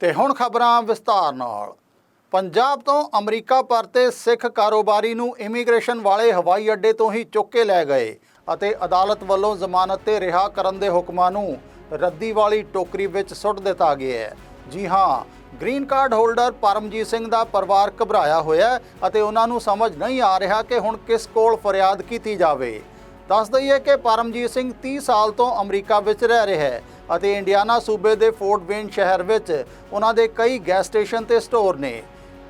ਤੇ ਹੁਣ ਖਬਰਾਂ ਵਿਸਤਾਰ ਨਾਲ। ਪੰਜਾਬ ਤੋਂ ਅਮਰੀਕਾ ਪਰਤੇ ਸਿੱਖ ਕਾਰੋਬਾਰੀ ਨੂੰ ਇਮੀਗ੍ਰੇਸ਼ਨ ਵਾਲੇ ਹਵਾਈ ਅੱਡੇ ਤੋਂ ਹੀ ਚੁੱਕ ਕੇ ਲੈ ਗਏ ਅਤੇ ਅਦਾਲਤ ਵੱਲੋਂ ਜ਼ਮਾਨਤ ਤੇ ਰਿਹਾ ਕਰਨ ਦੇ ਹੁਕਮਾਂ ਨੂੰ ਰੱਦੀ ਵਾਲੀ ਟੋਕਰੀ ਵਿੱਚ ਸੁੱਟ ਦਿੱਤਾ ਗਿਆ ਹੈ। ਜੀ ਹਾਂ, green card holder Paramjit Singh ਦਾ ਪਰਿਵਾਰ ਘਬਰਾਇਆ ਹੋਇਆ ਅਤੇ ਉਹਨਾਂ ਨੂੰ ਸਮਝ ਨਹੀਂ ਆ ਰਿਹਾ ਕਿ ਹੁਣ ਕਿਸ ਕੋਲ ਫਰਿਆਦ ਕੀਤੀ ਜਾਵੇ। ਦੱਸ ਦਈਏ ਕਿ ਪਰਮਜੀਤ ਸਿੰਘ 30 ਸਾਲ ਤੋਂ ਅਮਰੀਕਾ ਵਿੱਚ ਰਹਿ ਰਿਹਾ ਹੈ ਅਤੇ ਇੰਡੀਆਨਾ ਸੂਬੇ ਦੇ ਫੋਰਟ ਵੇਨ ਸ਼ਹਿਰ ਵਿੱਚ ਉਹਨਾਂ ਦੇ ਕਈ ਗੈਸ ਸਟੇਸ਼ਨ ਤੇ ਸਟੋਰ ਨੇ।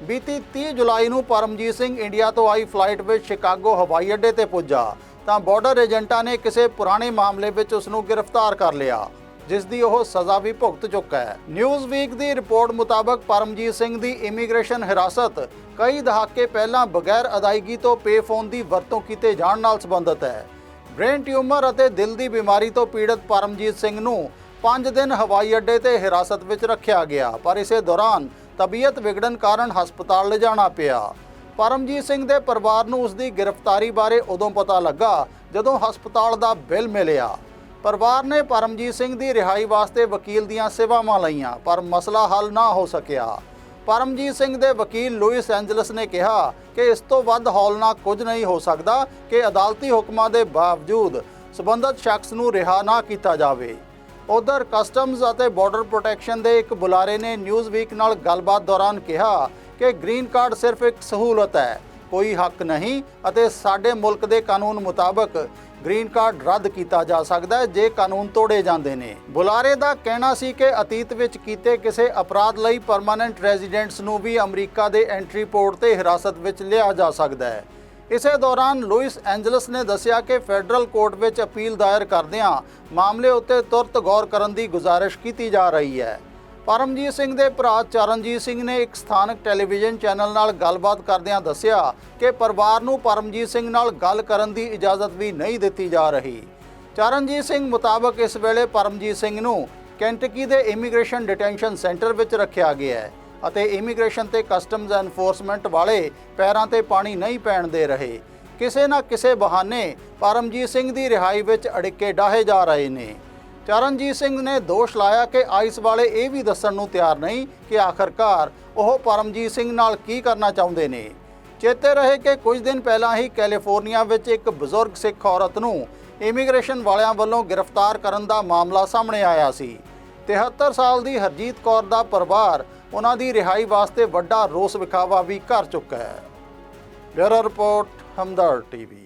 ਬੀਤੀ 30 ਜੁਲਾਈ ਨੂੰ ਪਰਮਜੀਤ ਸਿੰਘ ਇੰਡੀਆ ਤੋਂ ਆਈ ਫਲਾਈਟ ਵਿੱਚ ਸ਼ਿਕਾਗੋ ਹਵਾਈ ਅੱਡੇ ਤੇ ਪੁੱਜਾ। ਤਾਂ ਬਾਰਡਰ ਏਜੰਟਾਂ ਨੇ ਕਿਸੇ ਪੁਰਾਣੇ ਮਾਮਲੇ ਵਿੱਚ ਉਸ ਨੂੰ ਗ੍ਰਿਫਤਾਰ ਕਰ ਲਿਆ, ਜਿਸ ਦੀ ਉਹ ਸਜ਼ਾ ਵੀ ਭੁਗਤ ਚੁੱਕਾ ਹੈ। ਨਿਊਜ਼ ਵੀਕ ਦੀ ਰਿਪੋਰਟ ਮੁਤਾਬਕ ਪਰਮਜੀਤ ਸਿੰਘ ਦੀ ਇਮੀਗ੍ਰੇਸ਼ਨ ਹਿਰਾਸਤ ਕਈ ਦਹਾਕੇ ਪਹਿਲਾਂ ਬਗੈਰ ਅਦਾਇਗੀ ਤੋਂ ਪੇ ਫੋਨ ਦੀ ਵਰਤੋਂ ਕੀਤੇ ਜਾਣ ਨਾਲ ਸੰਬੰਧਿਤ ਹੈ। ਬ੍ਰੇਨ ਟਿਊਮਰ ਅਤੇ ਦਿਲ ਦੀ ਬਿਮਾਰੀ ਤੋਂ ਪੀੜਤ ਪਰਮਜੀਤ ਸਿੰਘ ਨੂੰ 5 ਦਿਨ ਹਵਾਈ ਅੱਡੇ ਤੇ ਹਿਰਾਸਤ ਵਿੱਚ ਰੱਖਿਆ ਗਿਆ, ਪਰ ਇਸੇ ਦੌਰਾਨ ਤਬੀਅਤ ਵਿਗੜਨ ਕਾਰਨ ਹਸਪਤਾਲ ਲਿਜਾਣਾ ਪਿਆ। ਪਰਮਜੀਤ ਸਿੰਘ ਦੇ ਪਰਿਵਾਰ ਨੂੰ ਉਸ ਦੀ ਗ੍ਰਿਫਤਾਰੀ ਬਾਰੇ ਉਦੋਂ ਪਤਾ ਲੱਗਾ ਜਦੋਂ ਹਸਪਤਾਲ ਦਾ ਬਿੱਲ ਮਿਲਿਆ। ਪਰਿਵਾਰ ਨੇ ਪਰਮਜੀਤ ਸਿੰਘ ਦੀ ਰਿਹਾਈ ਵਾਸਤੇ ਵਕੀਲ ਦੀਆਂ ਸੇਵਾਵਾਂ ਲਈਆਂ, ਪਰ ਮਸਲਾ ਹੱਲ ਨਾ ਹੋ ਸਕਿਆ। ਪਰਮਜੀਤ ਸਿੰਘ ਦੇ ਵਕੀਲ ਲੂਇਸ ਐਂਜਲਸ ਨੇ ਕਿਹਾ ਕਿ ਇਸ ਤੋਂ ਵੱਧ ਹੌਲਨਾਕ ਕੁਝ ਨਹੀਂ ਹੋ ਸਕਦਾ ਕਿ ਅਦਾਲਤੀ ਹੁਕਮਾਂ ਦੇ ਬਾਵਜੂਦ ਸਬੰਧਤ ਸ਼ਖਸ ਨੂੰ ਰਿਹਾ ਨਾ ਕੀਤਾ ਜਾਵੇ। ਉਧਰ ਕਸਟਮਜ਼ ਅਤੇ ਬਾਰਡਰ ਪ੍ਰੋਟੈਕਸ਼ਨ ਦੇ ਇੱਕ ਬੁਲਾਰੇ ਨੇ ਨਿਊਜ਼ ਵੀਕ ਨਾਲ ਗੱਲਬਾਤ ਦੌਰਾਨ ਕਿਹਾ ਕਿ ਗ੍ਰੀਨ ਕਾਰਡ ਸਿਰਫ ਇੱਕ ਸਹੂਲਤ ਹੈ। ਕੋਈ ਹੱਕ ਨਹੀਂ ਅਤੇ ਸਾਡੇ ਮੁਲਕ ਦੇ ਕਾਨੂੰਨ ਮੁਤਾਬਕ ਗ੍ਰੀਨ ਕਾਰਡ ਰੱਦ ਕੀਤਾ ਜਾ ਸਕਦਾ ਹੈ ਜੇ ਕਾਨੂੰਨ ਤੋੜੇ ਜਾਂਦੇ ਨੇ। ਬੁਲਾਰੇ ਦਾ ਕਹਿਣਾ ਸੀ ਕਿ ਅਤੀਤ ਵਿੱਚ ਕੀਤੇ ਕਿਸੇ ਅਪਰਾਧ ਲਈ ਪਰਮਾਨੈਂਟ ਰੈਜ਼ੀਡੈਂਟਸ ਨੂੰ ਵੀ ਅਮਰੀਕਾ ਦੇ ਐਂਟਰੀ ਪੋਰਟ ਤੇ ਹਿਰਾਸਤ ਵਿੱਚ ਲਿਆ ਜਾ ਸਕਦਾ ਹੈ। ਇਸੇ ਦੌਰਾਨ ਲੂਇਸ ਐਂਜਲਸ ਨੇ ਦੱਸਿਆ ਕਿ ਫੈਡਰਲ ਕੋਰਟ ਵਿੱਚ ਅਪੀਲ ਦਾਇਰ ਕਰਦਿਆਂ ਮਾਮਲੇ ਉੱਤੇ ਤੁਰਤ ਗੌਰ ਕਰਨ ਦੀ ਗੁਜ਼ਾਰਿਸ਼ ਕੀਤੀ ਜਾ ਰਹੀ ਹੈ। ਪਰਮਜੀਤ ਸਿੰਘ ਦੇ ਭਰਾ ਚਰਨਜੀਤ ਸਿੰਘ ਨੇ ਇੱਕ ਸਥਾਨਕ ਟੈਲੀਵਿਜ਼ਨ ਚੈਨਲ ਨਾਲ ਗੱਲਬਾਤ ਕਰਦਿਆਂ ਦੱਸਿਆ ਕਿ ਪਰਿਵਾਰ ਨੂੰ ਪਰਮਜੀਤ ਸਿੰਘ ਨਾਲ ਗੱਲ ਕਰਨ ਦੀ ਇਜਾਜ਼ਤ ਵੀ ਨਹੀਂ ਦਿੱਤੀ ਜਾ ਰਹੀ। ਚਰਨਜੀਤ ਸਿੰਘ ਮੁਤਾਬਕ ਇਸ ਵੇਲੇ ਪਰਮਜੀਤ ਸਿੰਘ ਨੂੰ ਕੈਂਟਕੀ ਦੇ ਇਮੀਗ੍ਰੇਸ਼ਨ ਡਿਟੈਂਸ਼ਨ ਸੈਂਟਰ ਵਿੱਚ ਰੱਖਿਆ ਗਿਆ ਹੈ ਅਤੇ ਇਮੀਗ੍ਰੇਸ਼ਨ ਤੇ ਕਸਟਮਜ਼ ਐਨਫੋਰਸਮੈਂਟ ਵਾਲੇ ਪੈਰਾਂ ਤੇ ਪਾਣੀ ਨਹੀਂ ਪੈਣ ਦੇ ਰਹੇ। ਕਿਸੇ ਨਾ ਕਿਸੇ ਬਹਾਨੇ ਪਰਮਜੀਤ ਸਿੰਘ ਦੀ ਰਿਹਾਈ ਵਿੱਚ ਅੜਿੱਕੇ ਡਾਹੇ ਜਾ ਰਹੇ ਨੇ। ਚਰਨਜੀਤ ਸਿੰਘ ਨੇ ਦੋਸ਼ ਲਾਇਆ ਕਿ ਆਈਸ ਵਾਲੇ ਇਹ ਵੀ ਦੱਸਣ ਨੂੰ ਤਿਆਰ ਨਹੀਂ ਕਿ ਆਖਰਕਾਰ ਉਹ ਪਰਮਜੀਤ ਸਿੰਘ ਨਾਲ ਕੀ ਕਰਨਾ ਚਾਹੁੰਦੇ ਨੇ। ਚੇਤੇ ਰਹੇ ਕਿ ਕੁਝ ਦਿਨ ਪਹਿਲਾਂ ਹੀ ਕੈਲੀਫੋਰਨੀਆ ਵਿੱਚ ਇੱਕ ਬਜ਼ੁਰਗ ਸਿੱਖ ਔਰਤ ਨੂੰ ਇਮੀਗ੍ਰੇਸ਼ਨ ਵਾਲਿਆਂ ਵੱਲੋਂ ਗ੍ਰਿਫਤਾਰ ਕਰਨ ਦਾ ਮਾਮਲਾ ਸਾਹਮਣੇ ਆਇਆ ਸੀ। 73 ਸਾਲ ਦੀ ਹਰਜੀਤ ਕੌਰ ਦਾ ਪਰਿਵਾਰ ਉਹਨਾਂ ਦੀ ਰਿਹਾਈ ਵਾਸਤੇ ਵੱਡਾ ਰੋਸ ਵਿਖਾਵਾ ਵੀ ਕਰ ਚੁੱਕਾ ਹੈ। Bureau report Hamdard TV.